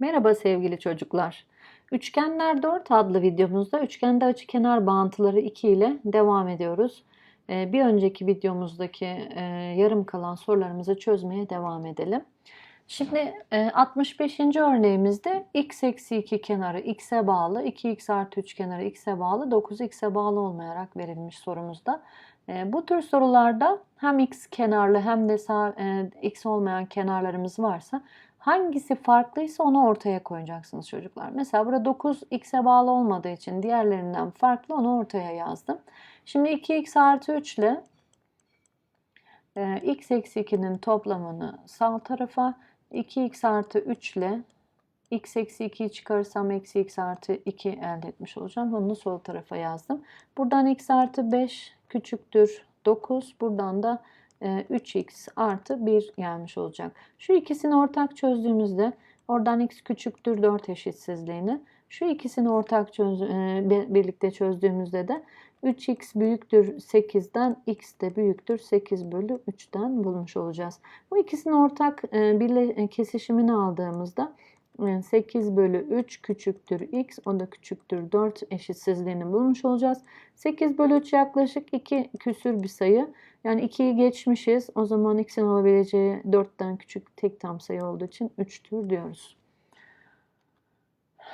Merhaba sevgili çocuklar. Üçgenler 4 adlı videomuzda üçgende açı kenar bağıntıları 2 ile devam ediyoruz. Ee, Bir önceki videomuzdaki e, yarım kalan sorularımızı çözmeye devam edelim. Şimdi e, 65. örneğimizde x eksi 2 kenarı x'e bağlı, 2x artı 3 kenarı x'e bağlı, 9x'e bağlı olmayarak verilmiş sorumuzda. E, Bu tür sorularda hem x kenarlı hem de sağ, e, x olmayan kenarlarımız varsa Hangisi farklıysa onu ortaya koyacaksınız çocuklar. Mesela burada 9 x'e bağlı olmadığı için diğerlerinden farklı onu ortaya yazdım. Şimdi 2x artı 3 ile e, x eksi 2'nin toplamını sağ tarafa 2x artı 3 ile x eksi 2'yi çıkarırsam eksi x artı 2 elde etmiş olacağım. Bunu sol tarafa yazdım. Buradan x artı 5 küçüktür 9. Buradan da 3x e, artı 1 gelmiş olacak. Şu ikisini ortak çözdüğümüzde oradan x küçüktür 4 eşitsizliğini. Şu ikisini ortak çöz, e, birlikte çözdüğümüzde de 3x büyüktür 8'den x de büyüktür 8 bölü 3'ten bulmuş olacağız. Bu ikisinin ortak e, birle, kesişimini aldığımızda 8 bölü 3 küçüktür x o da küçüktür 4 eşitsizliğini bulmuş olacağız. 8 bölü 3 yaklaşık 2 küsür bir sayı. Yani 2'yi geçmişiz. O zaman x'in olabileceği 4'ten küçük tek tam sayı olduğu için 3'tür diyoruz.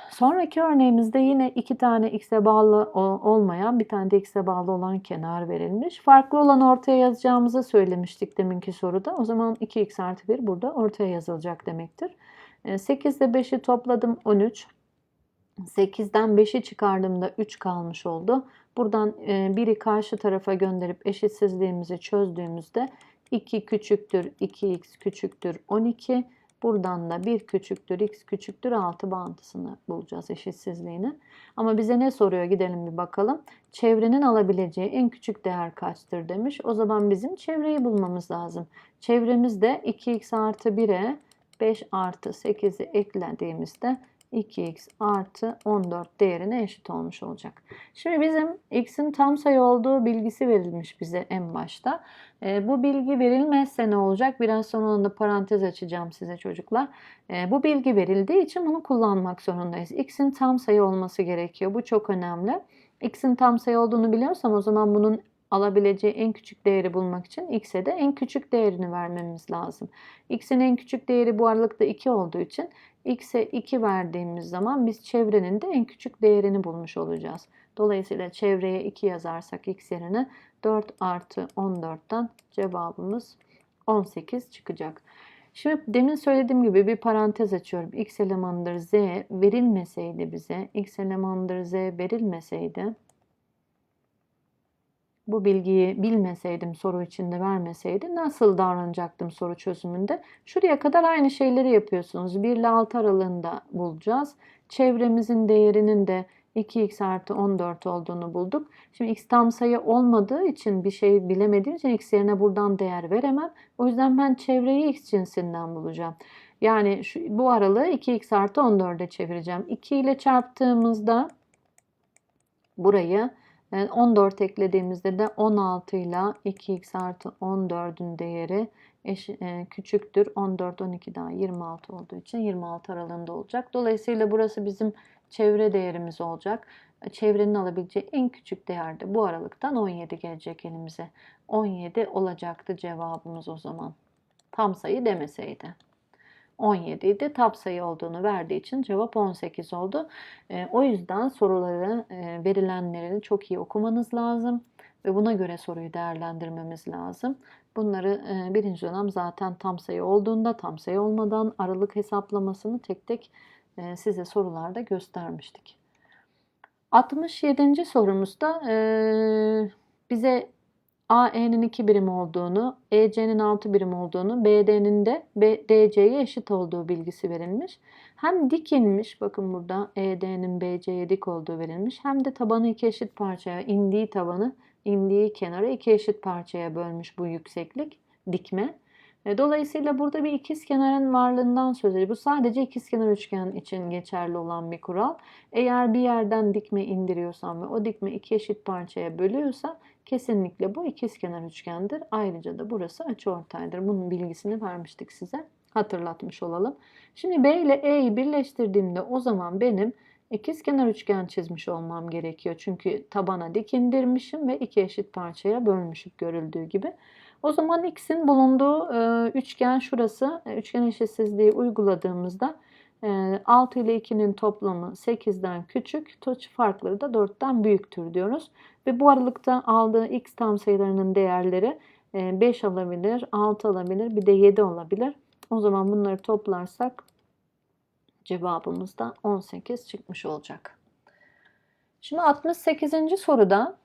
Sonraki örneğimizde yine iki tane x'e bağlı olmayan bir tane de x'e bağlı olan kenar verilmiş. Farklı olan ortaya yazacağımızı söylemiştik deminki soruda. O zaman 2x artı 1 burada ortaya yazılacak demektir. 8 ile 5'i topladım 13. 8'den 5'i çıkardığımda 3 kalmış oldu. Buradan e, biri karşı tarafa gönderip eşitsizliğimizi çözdüğümüzde 2 küçüktür 2x küçüktür 12. Buradan da 1 küçüktür x küçüktür 6 bağıntısını bulacağız eşitsizliğini. Ama bize ne soruyor gidelim bir bakalım. Çevrenin alabileceği en küçük değer kaçtır demiş. O zaman bizim çevreyi bulmamız lazım. Çevremiz de 2x artı 1'e 5 artı 8'i eklediğimizde 2x artı 14 değerine eşit olmuş olacak. Şimdi bizim x'in tam sayı olduğu bilgisi verilmiş bize en başta. E, bu bilgi verilmezse ne olacak? Biraz sonra da parantez açacağım size çocuklar. E, bu bilgi verildiği için bunu kullanmak zorundayız. x'in tam sayı olması gerekiyor. Bu çok önemli. x'in tam sayı olduğunu biliyorsam o zaman bunun alabileceği en küçük değeri bulmak için x'e de en küçük değerini vermemiz lazım. x'in en küçük değeri bu aralıkta 2 olduğu için x'e 2 verdiğimiz zaman biz çevrenin de en küçük değerini bulmuş olacağız. Dolayısıyla çevreye 2 yazarsak x yerine 4 artı 14'ten cevabımız 18 çıkacak. Şimdi demin söylediğim gibi bir parantez açıyorum. x elemanıdır z verilmeseydi bize, x elemanıdır z verilmeseydi bu bilgiyi bilmeseydim soru içinde vermeseydi nasıl davranacaktım soru çözümünde? Şuraya kadar aynı şeyleri yapıyorsunuz. 1 ile 6 aralığında bulacağız. Çevremizin değerinin de 2x artı 14 olduğunu bulduk. Şimdi x tam sayı olmadığı için bir şey bilemediğim için x yerine buradan değer veremem. O yüzden ben çevreyi x cinsinden bulacağım. Yani şu, bu aralığı 2x artı 14'e çevireceğim. 2 ile çarptığımızda burayı 14 eklediğimizde de 16 ile 2x artı 14'ün değeri eş, e, küçüktür. 14, 12 daha 26 olduğu için 26 aralığında olacak. Dolayısıyla burası bizim çevre değerimiz olacak. Çevrenin alabileceği en küçük değer de bu aralıktan 17 gelecek elimize. 17 olacaktı cevabımız o zaman. Tam sayı demeseydi. 17 idi. Tap sayı olduğunu verdiği için cevap 18 oldu. E, o yüzden soruları e, verilenlerini çok iyi okumanız lazım ve buna göre soruyu değerlendirmemiz lazım. Bunları e, birinci dönem zaten tam sayı olduğunda, tam sayı olmadan aralık hesaplamasını tek tek e, size sorularda göstermiştik. 67. sorumuzda e, bize AE'nin 2 birim olduğunu, EC'nin 6 birim olduğunu, BD'nin de DC'ye eşit olduğu bilgisi verilmiş. Hem dik inmiş, bakın burada ED'nin BC'ye dik olduğu verilmiş. Hem de tabanı iki eşit parçaya, indiği tabanı, indiği kenarı iki eşit parçaya bölmüş bu yükseklik, dikme. E, dolayısıyla burada bir ikizkenarın varlığından söz ediyor. Bu sadece ikizkenar üçgen için geçerli olan bir kural. Eğer bir yerden dikme indiriyorsam ve o dikme iki eşit parçaya bölüyorsa Kesinlikle bu ikizkenar üçgendir. Ayrıca da burası açıortaydır. Bunun bilgisini vermiştik size. hatırlatmış olalım. Şimdi B ile E'yi birleştirdiğimde o zaman benim ikizkenar üçgen çizmiş olmam gerekiyor. Çünkü tabana dik indirmişim ve iki eşit parçaya bölmüşüm görüldüğü gibi. O zaman x'in bulunduğu e, üçgen şurası. E, üçgen eşitsizliği uyguladığımızda e, 6 ile 2'nin toplamı 8'den küçük, toç farkları da 4'ten büyüktür diyoruz. Ve bu aralıkta aldığı x tam sayılarının değerleri 5 e, alabilir, 6 alabilir, bir de 7 olabilir. O zaman bunları toplarsak cevabımız da 18 çıkmış olacak. Şimdi 68. soruda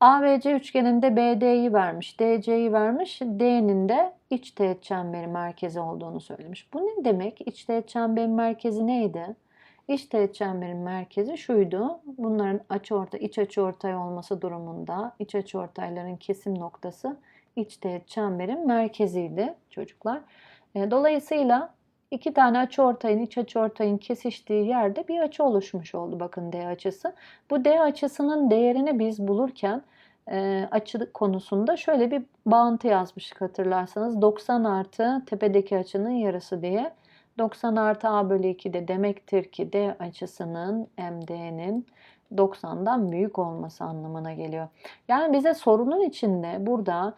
ABC üçgeninde BD'yi vermiş, DC'yi vermiş, D'nin de iç teğet çemberi merkezi olduğunu söylemiş. Bu ne demek? İç teğet çemberin merkezi neydi? İç teğet çemberin merkezi şuydu. Bunların açıortay, iç açıortay olması durumunda iç açıortayların kesim noktası iç teğet çemberin merkeziydi çocuklar. E, dolayısıyla iki tane açıortayın iç açıortayın kesiştiği yerde bir açı oluşmuş oldu. Bakın D açısı. Bu D açısının değerini biz bulurken e, açı konusunda şöyle bir bağıntı yazmıştık hatırlarsanız. 90 artı tepedeki açının yarısı diye. 90 artı A bölü 2 de demektir ki D açısının MD'nin 90'dan büyük olması anlamına geliyor. Yani bize sorunun içinde burada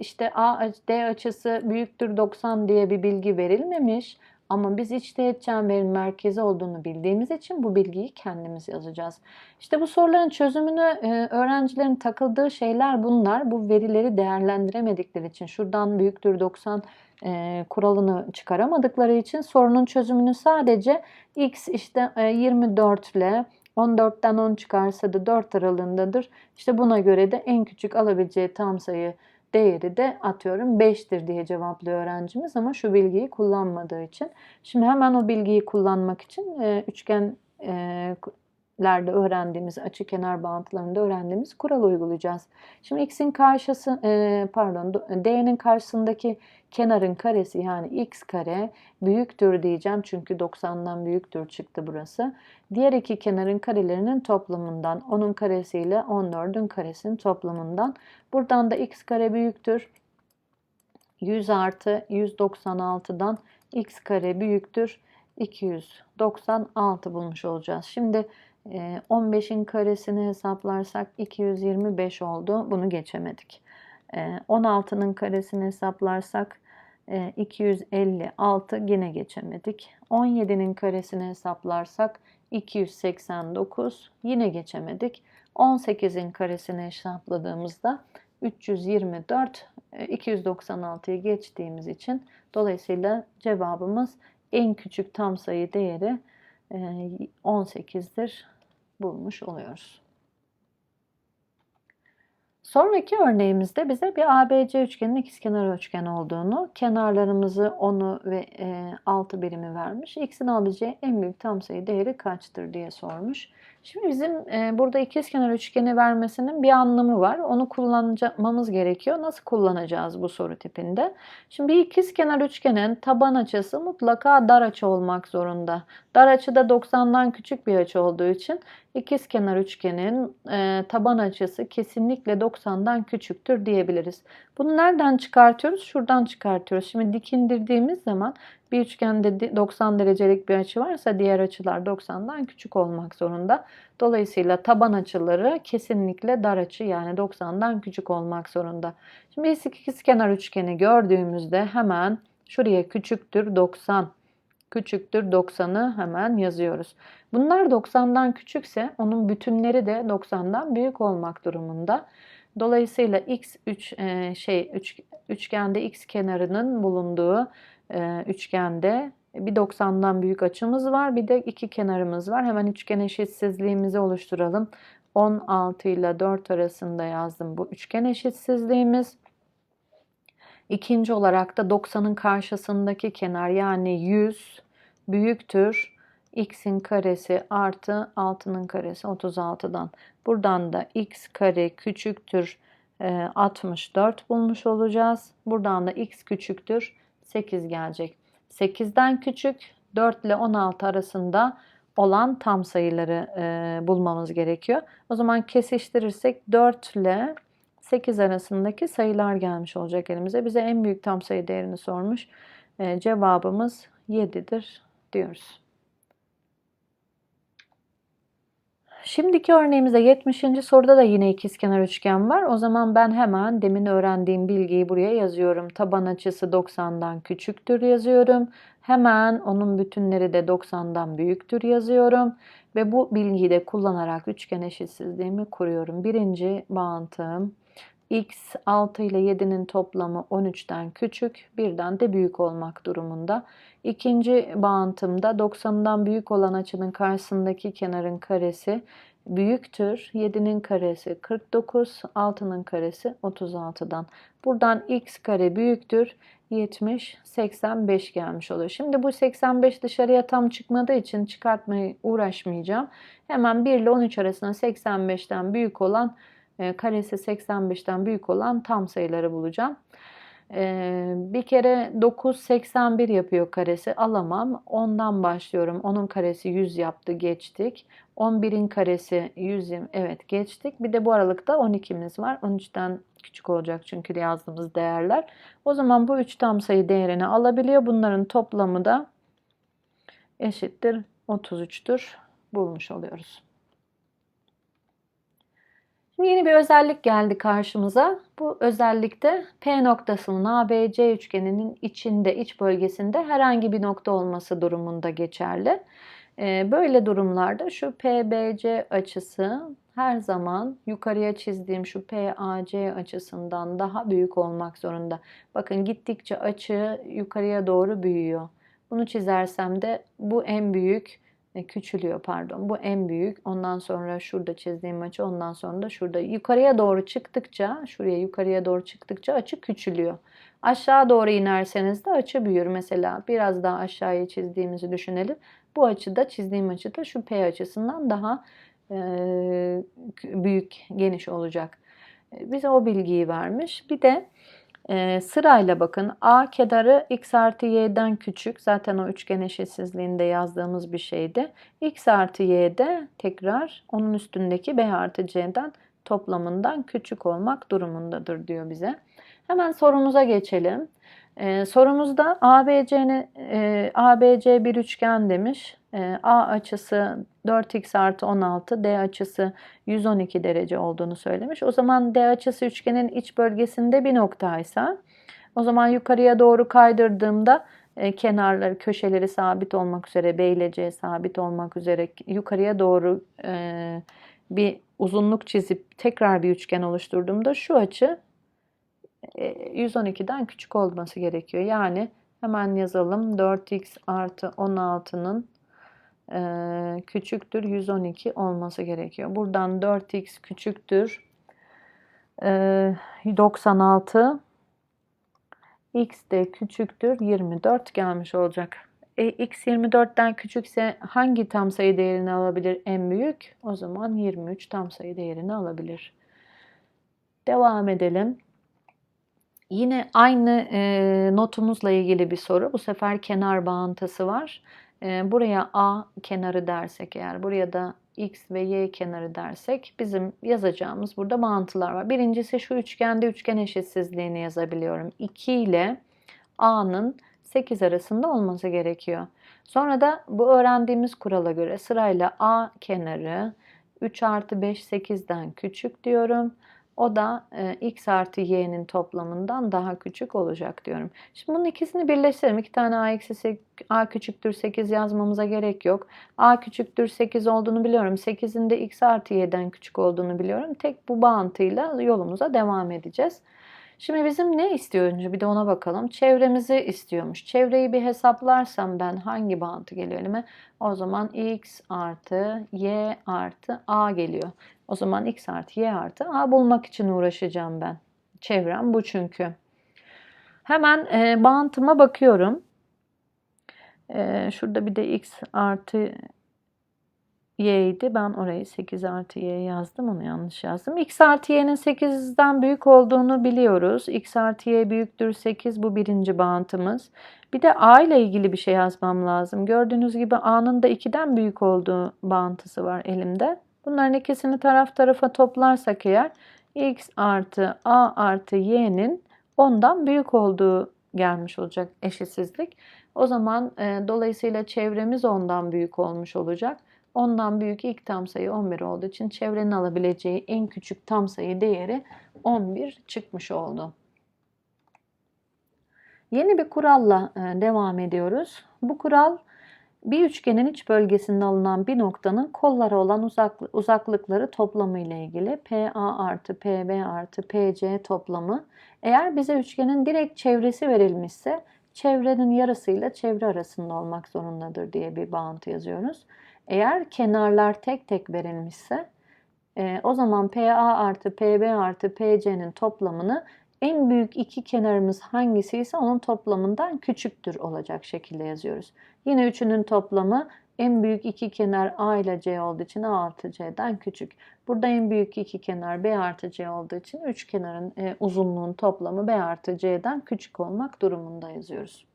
işte A, D açısı büyüktür 90 diye bir bilgi verilmemiş. Ama biz iç teğet çemberin merkezi olduğunu bildiğimiz için bu bilgiyi kendimiz yazacağız. İşte bu soruların çözümünü e, öğrencilerin takıldığı şeyler bunlar. Bu verileri değerlendiremedikleri için şuradan büyüktür 90 e, kuralını çıkaramadıkları için sorunun çözümünü sadece x işte 24 ile 14'ten 10 çıkarsa da 4 aralığındadır. İşte buna göre de en küçük alabileceği tam sayı değeri de atıyorum 5'tir diye cevaplıyor öğrencimiz ama şu bilgiyi kullanmadığı için. Şimdi hemen o bilgiyi kullanmak için e, üçgen e, lerde öğrendiğimiz açı kenar bağıntılarında öğrendiğimiz kural uygulayacağız. Şimdi x'in karşısı e, pardon d'nin karşısındaki kenarın karesi yani x kare büyüktür diyeceğim çünkü 90'dan büyüktür çıktı burası. Diğer iki kenarın karelerinin toplamından onun karesiyle 14'ün karesinin toplamından buradan da x kare büyüktür 100 artı 196'dan x kare büyüktür 296 bulmuş olacağız. Şimdi 15'in ee, karesini hesaplarsak 225 oldu. Bunu geçemedik. 16'nın ee, karesini hesaplarsak 256 e, yine geçemedik. 17'nin karesini hesaplarsak 289 yine geçemedik. 18'in karesini hesapladığımızda 324 296'yı e, geçtiğimiz için dolayısıyla cevabımız en küçük tam sayı değeri 18'dir bulmuş oluyoruz. Sonraki örneğimizde bize bir ABC üçgenin ikizkenar üçgen olduğunu, kenarlarımızı 10'u ve 6 e, birimi vermiş. X'in alabileceği en büyük tam sayı değeri kaçtır diye sormuş. Şimdi bizim e, burada ikizkenar üçgeni vermesinin bir anlamı var. Onu kullanmamız gerekiyor. Nasıl kullanacağız bu soru tipinde? Şimdi bir ikizkenar üçgenin taban açısı mutlaka dar açı olmak zorunda. Dar açı da 90'dan küçük bir açı olduğu için ikizkenar üçgenin e, taban açısı kesinlikle 90'dan küçüktür diyebiliriz. Bunu nereden çıkartıyoruz? Şuradan çıkartıyoruz. Şimdi dik indirdiğimiz zaman bir üçgende 90 derecelik bir açı varsa diğer açılar 90'dan küçük olmak zorunda. Dolayısıyla taban açıları kesinlikle dar açı yani 90'dan küçük olmak zorunda. Şimdi biz ikizkenar üçgeni gördüğümüzde hemen şuraya küçüktür 90 küçüktür 90'ı hemen yazıyoruz. Bunlar 90'dan küçükse onun bütünleri de 90'dan büyük olmak durumunda. Dolayısıyla x3 e, şey üç, üçgende x kenarının bulunduğu üçgende bir 90'dan büyük açımız var. Bir de iki kenarımız var. Hemen üçgen eşitsizliğimizi oluşturalım. 16 ile 4 arasında yazdım bu üçgen eşitsizliğimiz. İkinci olarak da 90'ın karşısındaki kenar yani 100 büyüktür. x'in karesi artı 6'nın karesi 36'dan. Buradan da x kare küçüktür 64 e, bulmuş olacağız. Buradan da x küçüktür 8 gelecek. 8'den küçük 4 ile 16 arasında olan tam sayıları e, bulmamız gerekiyor. O zaman kesiştirirsek 4 ile 8 arasındaki sayılar gelmiş olacak elimize. Bize en büyük tam sayı değerini sormuş. E, cevabımız 7'dir diyoruz. Şimdiki örneğimizde 70. soruda da yine ikizkenar üçgen var. O zaman ben hemen demin öğrendiğim bilgiyi buraya yazıyorum. Taban açısı 90'dan küçüktür yazıyorum. Hemen onun bütünleri de 90'dan büyüktür yazıyorum. Ve bu bilgiyi de kullanarak üçgen eşitsizliğimi kuruyorum. Birinci bağıntım x 6 ile 7'nin toplamı 13'ten küçük, birden de büyük olmak durumunda. İkinci bağıntımda 90'dan büyük olan açının karşısındaki kenarın karesi büyüktür. 7'nin karesi 49, 6'nın karesi 36'dan. Buradan x kare büyüktür. 70, 85 gelmiş oluyor. Şimdi bu 85 dışarıya tam çıkmadığı için çıkartmaya uğraşmayacağım. Hemen 1 ile 13 arasında 85'ten büyük olan karesi 85'ten büyük olan tam sayıları bulacağım. E, bir kere 9 81 yapıyor karesi alamam. 10'dan başlıyorum. Onun karesi 100 yaptı geçtik. 11'in karesi 120 evet geçtik. Bir de bu aralıkta 12'miz var. 13'ten küçük olacak çünkü yazdığımız değerler. O zaman bu 3 tam sayı değerini alabiliyor. Bunların toplamı da eşittir 33'tür bulmuş oluyoruz. Şimdi yeni bir özellik geldi karşımıza. Bu özellikte P noktasının ABC üçgeninin içinde, iç bölgesinde herhangi bir nokta olması durumunda geçerli. Ee, böyle durumlarda şu PBC açısı her zaman yukarıya çizdiğim şu PAC açısından daha büyük olmak zorunda. Bakın gittikçe açı yukarıya doğru büyüyor. Bunu çizersem de bu en büyük küçülüyor pardon. Bu en büyük. Ondan sonra şurada çizdiğim açı ondan sonra da şurada. Yukarıya doğru çıktıkça şuraya yukarıya doğru çıktıkça açı küçülüyor. Aşağı doğru inerseniz de açı büyür. Mesela biraz daha aşağıya çizdiğimizi düşünelim. Bu açıda çizdiğim açıda şu P açısından daha e, büyük, geniş olacak. E, bize o bilgiyi vermiş. Bir de e, sırayla bakın A kenarı x artı y'den küçük. Zaten o üçgen eşitsizliğinde yazdığımız bir şeydi. x artı y'de tekrar onun üstündeki b artı c'den toplamından küçük olmak durumundadır diyor bize. Hemen sorumuza geçelim. Ee, sorumuzda ABC, e, ABC bir üçgen demiş. E, A açısı 4x artı 16, D açısı 112 derece olduğunu söylemiş. O zaman D açısı üçgenin iç bölgesinde bir noktaysa o zaman yukarıya doğru kaydırdığımda e, kenarları, köşeleri sabit olmak üzere, B ile C sabit olmak üzere yukarıya doğru e, bir uzunluk çizip tekrar bir üçgen oluşturduğumda şu açı 112'den küçük olması gerekiyor. Yani hemen yazalım 4x artı 16'nın küçüktür 112 olması gerekiyor. Buradan 4x küçüktür 96 x de küçüktür 24 gelmiş olacak. E, x 24'ten küçükse hangi tam sayı değerini alabilir en büyük? O zaman 23 tam sayı değerini alabilir. Devam edelim. Yine aynı e, notumuzla ilgili bir soru. Bu sefer kenar bağıntısı var. E, buraya A kenarı dersek eğer, buraya da X ve Y kenarı dersek bizim yazacağımız burada bağıntılar var. Birincisi şu üçgende üçgen eşitsizliğini yazabiliyorum. 2 ile A'nın 8 arasında olması gerekiyor. Sonra da bu öğrendiğimiz kurala göre sırayla A kenarı 3 artı 5 8'den küçük diyorum. O da e, x artı y'nin toplamından daha küçük olacak diyorum. Şimdi bunun ikisini birleştirelim. İki tane a, eksi a küçüktür 8 yazmamıza gerek yok. a küçüktür 8 olduğunu biliyorum. 8'in de x artı y'den küçük olduğunu biliyorum. Tek bu bağıntıyla yolumuza devam edeceğiz. Şimdi bizim ne istiyor önce bir de ona bakalım. Çevremizi istiyormuş. Çevreyi bir hesaplarsam ben hangi bağıntı geliyor elime? O zaman x artı y artı a geliyor. O zaman x artı y artı a bulmak için uğraşacağım ben. Çevrem bu çünkü. Hemen e, bağıntıma bakıyorum. E, şurada bir de x artı y idi. Ben orayı 8 artı y yazdım. Onu yanlış yazdım. x artı y'nin 8'den büyük olduğunu biliyoruz. x artı y büyüktür 8. Bu birinci bağıntımız. Bir de a ile ilgili bir şey yazmam lazım. Gördüğünüz gibi a'nın da 2'den büyük olduğu bağıntısı var elimde. Bunların ikisini taraf tarafa toplarsak eğer x artı a artı y'nin ondan büyük olduğu gelmiş olacak eşitsizlik. O zaman e, dolayısıyla çevremiz ondan büyük olmuş olacak. Ondan büyük ilk tam sayı 11 olduğu için çevrenin alabileceği en küçük tam sayı değeri 11 çıkmış oldu. Yeni bir kuralla e, devam ediyoruz. Bu kural bir üçgenin iç bölgesinde alınan bir noktanın kollara olan uzaklık, uzaklıkları toplamı ile ilgili PA artı PB artı PC toplamı. Eğer bize üçgenin direkt çevresi verilmişse çevrenin yarısıyla çevre arasında olmak zorundadır diye bir bağıntı yazıyoruz. Eğer kenarlar tek tek verilmişse e, o zaman PA artı PB artı PC'nin toplamını en büyük iki kenarımız hangisi ise onun toplamından küçüktür olacak şekilde yazıyoruz. Yine üçünün toplamı en büyük iki kenar A ile C olduğu için A artı C'den küçük. Burada en büyük iki kenar B artı C olduğu için üç kenarın e, uzunluğun toplamı B artı C'den küçük olmak durumunda yazıyoruz.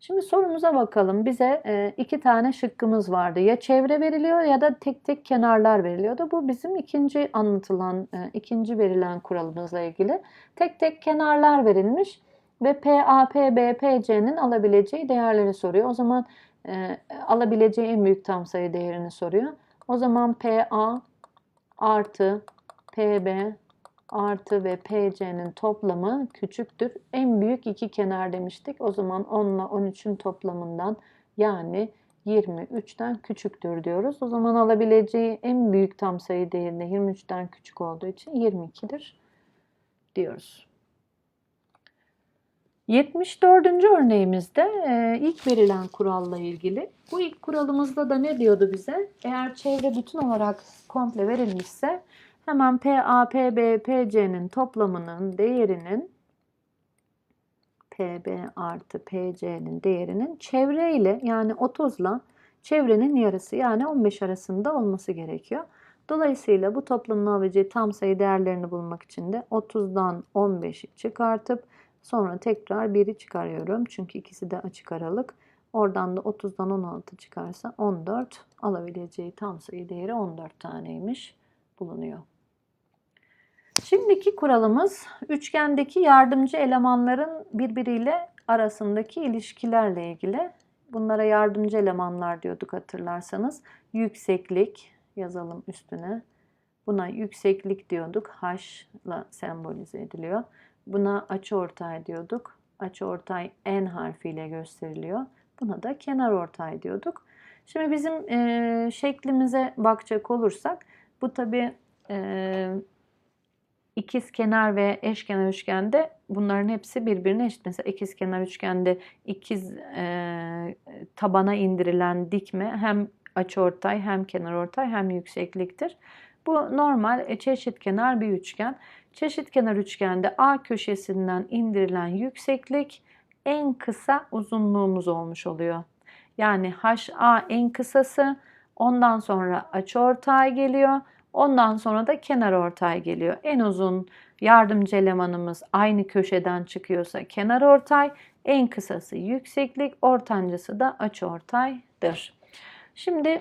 Şimdi sorumuza bakalım. Bize e, iki tane şıkkımız vardı. Ya çevre veriliyor ya da tek tek kenarlar veriliyordu. Bu bizim ikinci anlatılan, e, ikinci verilen kuralımızla ilgili. Tek tek kenarlar verilmiş ve PA, PB, PC'nin alabileceği değerleri soruyor. O zaman e, alabileceği en büyük tam sayı değerini soruyor. O zaman PA artı PB artı ve PC'nin toplamı küçüktür. En büyük iki kenar demiştik. O zaman 10 ile 13'ün toplamından yani 23'ten küçüktür diyoruz. O zaman alabileceği en büyük tam sayı değerinde 23'ten küçük olduğu için 22'dir diyoruz. 74. örneğimizde e, ilk verilen kuralla ilgili. Bu ilk kuralımızda da ne diyordu bize? Eğer çevre bütün olarak komple verilmişse Hemen PA, PB, PC'nin toplamının değerinin PB artı PC'nin değerinin çevre ile yani 30 ile çevrenin yarısı yani 15 arasında olması gerekiyor. Dolayısıyla bu toplamın alabileceği tam sayı değerlerini bulmak için de 30'dan 15'i çıkartıp sonra tekrar 1'i çıkarıyorum. Çünkü ikisi de açık aralık. Oradan da 30'dan 16 çıkarsa 14 alabileceği tam sayı değeri 14 taneymiş bulunuyor. Şimdiki kuralımız üçgendeki yardımcı elemanların birbiriyle arasındaki ilişkilerle ilgili. Bunlara yardımcı elemanlar diyorduk hatırlarsanız. Yükseklik yazalım üstüne. Buna yükseklik diyorduk. H sembolize ediliyor. Buna açıortay diyorduk. Açıortay N harfiyle gösteriliyor. Buna da kenar ortay diyorduk. Şimdi bizim e, şeklimize bakacak olursak bu tabi e, ikiz kenar ve eşkenar üçgende bunların hepsi birbirine eşit. Mesela ikiz kenar üçgende ikiz e, tabana indirilen dikme hem açıortay hem kenarortay hem yüksekliktir. Bu normal e, çeşit kenar bir üçgen. Çeşit kenar üçgende A köşesinden indirilen yükseklik en kısa uzunluğumuz olmuş oluyor. Yani HA en kısası, ondan sonra açıortay geliyor. Ondan sonra da kenar ortay geliyor. En uzun yardımcı elemanımız aynı köşeden çıkıyorsa kenar ortay, en kısası yükseklik, ortancısı da açı ortaydır. Şimdi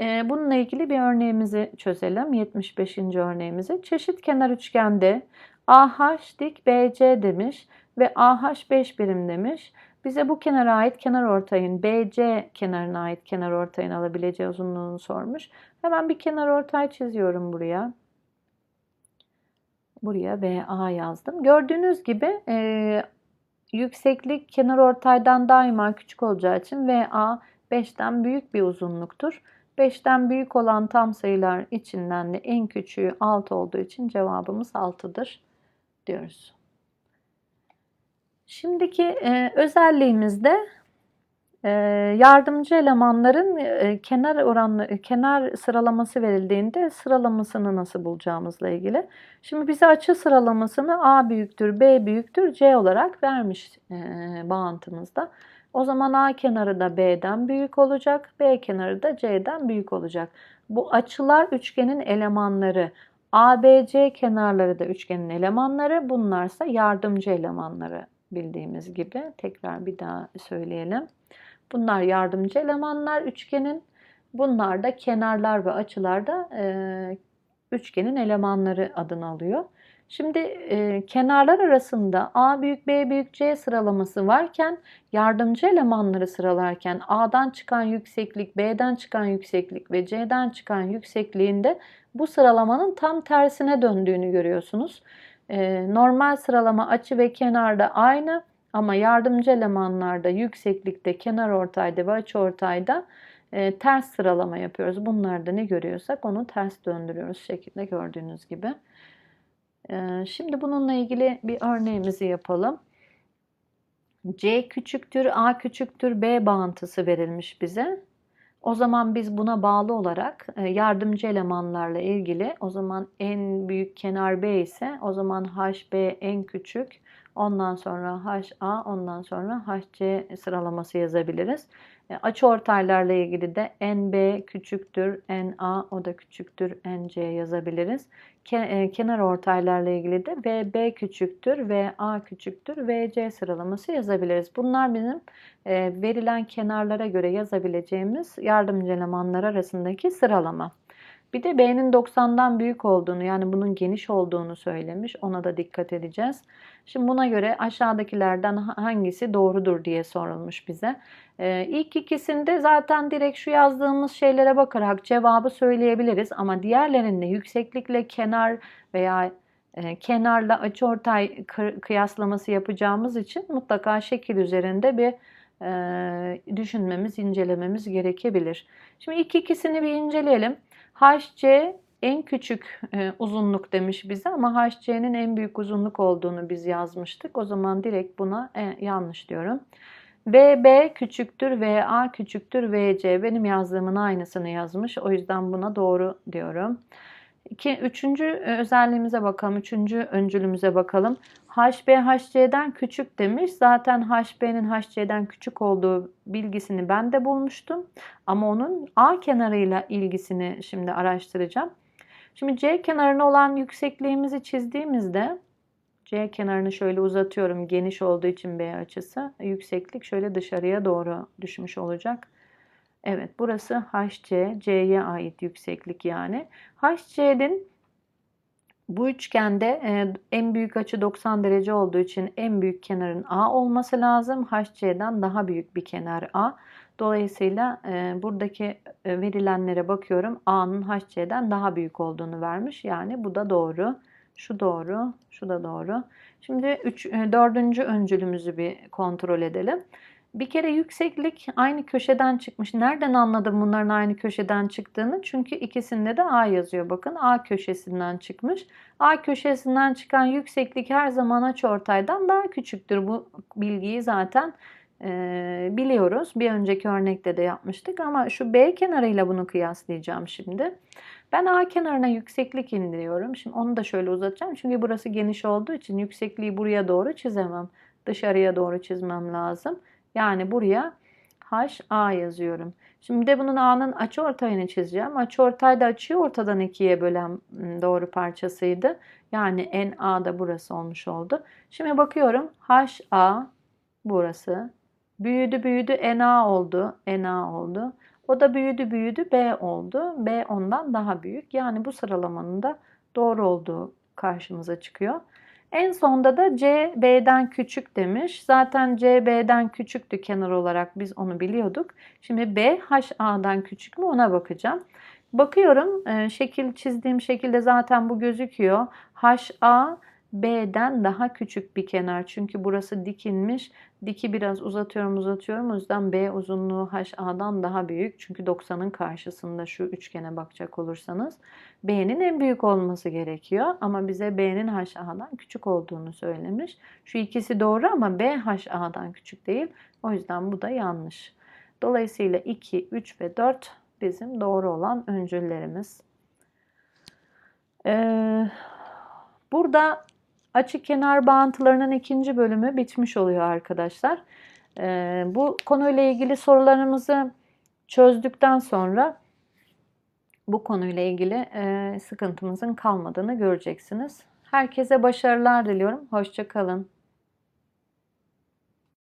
e, bununla ilgili bir örneğimizi çözelim. 75. örneğimizi. Çeşit kenar üçgende AH dik BC demiş ve AH 5 birim demiş. Bize bu kenara ait kenar ortayın BC kenarına ait kenar ortayın alabileceği uzunluğunu sormuş. Hemen bir kenar ortay çiziyorum buraya. Buraya VA yazdım. Gördüğünüz gibi e, yükseklik kenar ortaydan daima küçük olacağı için VA 5'ten büyük bir uzunluktur. 5'ten büyük olan tam sayılar içinden de en küçüğü 6 olduğu için cevabımız 6'dır diyoruz. Şimdiki e, özelliğimizde e, yardımcı elemanların e, kenar oranlı kenar sıralaması verildiğinde sıralamasını nasıl bulacağımızla ilgili. Şimdi bize açı sıralamasını A büyüktür, B büyüktür, C olarak vermiş e, bağıntımızda. O zaman A kenarı da B'den büyük olacak, B kenarı da C'den büyük olacak. Bu açılar üçgenin elemanları. ABC kenarları da üçgenin elemanları, bunlarsa yardımcı elemanları bildiğimiz gibi. Tekrar bir daha söyleyelim. Bunlar yardımcı elemanlar üçgenin. Bunlar da kenarlar ve açılar da e, üçgenin elemanları adını alıyor. Şimdi e, kenarlar arasında A büyük B büyük C sıralaması varken yardımcı elemanları sıralarken A'dan çıkan yükseklik, B'den çıkan yükseklik ve C'den çıkan yüksekliğinde bu sıralamanın tam tersine döndüğünü görüyorsunuz. E, normal sıralama açı ve kenarda aynı ama yardımcı elemanlarda yükseklikte, kenar ortayda ve açı ortayda e, ters sıralama yapıyoruz. Bunlarda ne görüyorsak onu ters döndürüyoruz şekilde gördüğünüz gibi. E, şimdi bununla ilgili bir örneğimizi yapalım. C küçüktür, A küçüktür, B bağıntısı verilmiş bize. O zaman biz buna bağlı olarak e, yardımcı elemanlarla ilgili o zaman en büyük kenar B ise o zaman HB en küçük ondan sonra HA ondan sonra HC sıralaması yazabiliriz. E, açı ortaylarla ilgili de NB küçüktür NA o da küçüktür NC yazabiliriz. E, kenar ortaylarla ilgili de VB küçüktür VA küçüktür VC sıralaması yazabiliriz. Bunlar bizim e, verilen kenarlara göre yazabileceğimiz yardımcı elemanlar arasındaki sıralama. Bir de B'nin 90'dan büyük olduğunu yani bunun geniş olduğunu söylemiş. Ona da dikkat edeceğiz. Şimdi buna göre aşağıdakilerden hangisi doğrudur diye sorulmuş bize. Ee, ilk ikisinde zaten direkt şu yazdığımız şeylere bakarak cevabı söyleyebiliriz. Ama diğerlerinde yükseklikle kenar veya e, kenarla açıortay kıyaslaması yapacağımız için mutlaka şekil üzerinde bir e, düşünmemiz, incelememiz gerekebilir. Şimdi ilk ikisini bir inceleyelim. HC en küçük e, uzunluk demiş bize ama HC'nin en büyük uzunluk olduğunu biz yazmıştık. O zaman direkt buna e, yanlış diyorum. VB küçüktür, VA küçüktür, VC. Benim yazdığımın aynısını yazmış. O yüzden buna doğru diyorum. İki, üçüncü e, özelliğimize bakalım. Üçüncü öncülümüze bakalım. HB HC'den küçük demiş. Zaten HB'nin HC'den küçük olduğu bilgisini ben de bulmuştum. Ama onun A kenarıyla ilgisini şimdi araştıracağım. Şimdi C kenarına olan yüksekliğimizi çizdiğimizde C kenarını şöyle uzatıyorum. Geniş olduğu için B açısı. Yükseklik şöyle dışarıya doğru düşmüş olacak. Evet burası HC, C'ye ait yükseklik yani. HC'nin bu üçgende e, en büyük açı 90 derece olduğu için en büyük kenarın A olması lazım. HC'den daha büyük bir kenar A. Dolayısıyla e, buradaki e, verilenlere bakıyorum. A'nın HC'den daha büyük olduğunu vermiş. Yani bu da doğru. Şu doğru, şu da doğru. Şimdi üç, dördüncü öncülümüzü bir kontrol edelim. Bir kere yükseklik aynı köşeden çıkmış. Nereden anladım bunların aynı köşeden çıktığını? Çünkü ikisinde de A yazıyor. Bakın A köşesinden çıkmış. A köşesinden çıkan yükseklik her zaman açıortaydan daha küçüktür. Bu bilgiyi zaten e, biliyoruz. Bir önceki örnekte de yapmıştık ama şu B kenarıyla bunu kıyaslayacağım şimdi. Ben A kenarına yükseklik indiriyorum. Şimdi onu da şöyle uzatacağım. Çünkü burası geniş olduğu için yüksekliği buraya doğru çizemem. Dışarıya doğru çizmem lazım. Yani buraya HA yazıyorum. Şimdi de bunun A'nın açı ortayını çizeceğim. Açı ortay da açıyı ortadan ikiye bölen doğru parçasıydı. Yani NA da burası olmuş oldu. Şimdi bakıyorum HA burası. Büyüdü büyüdü NA oldu. NA oldu. O da büyüdü büyüdü B oldu. B ondan daha büyük. Yani bu sıralamanın da doğru olduğu karşımıza çıkıyor. En sonda da C B'den küçük demiş. Zaten C B'den küçüktü kenar olarak biz onu biliyorduk. Şimdi B H A'dan küçük mü ona bakacağım. Bakıyorum e, şekil çizdiğim şekilde zaten bu gözüküyor. H A B'den daha küçük bir kenar. Çünkü burası dikilmiş. Diki biraz uzatıyorum uzatıyorum. O yüzden B uzunluğu HA'dan daha büyük. Çünkü 90'ın karşısında şu üçgene bakacak olursanız B'nin en büyük olması gerekiyor. Ama bize B'nin HA'dan küçük olduğunu söylemiş. Şu ikisi doğru ama B HA'dan küçük değil. O yüzden bu da yanlış. Dolayısıyla 2, 3 ve 4 bizim doğru olan öncüllerimiz. Ee, burada Açı kenar bağıntılarının ikinci bölümü bitmiş oluyor arkadaşlar. Ee, bu konuyla ilgili sorularımızı çözdükten sonra bu konuyla ilgili e, sıkıntımızın kalmadığını göreceksiniz. Herkese başarılar diliyorum. Hoşçakalın.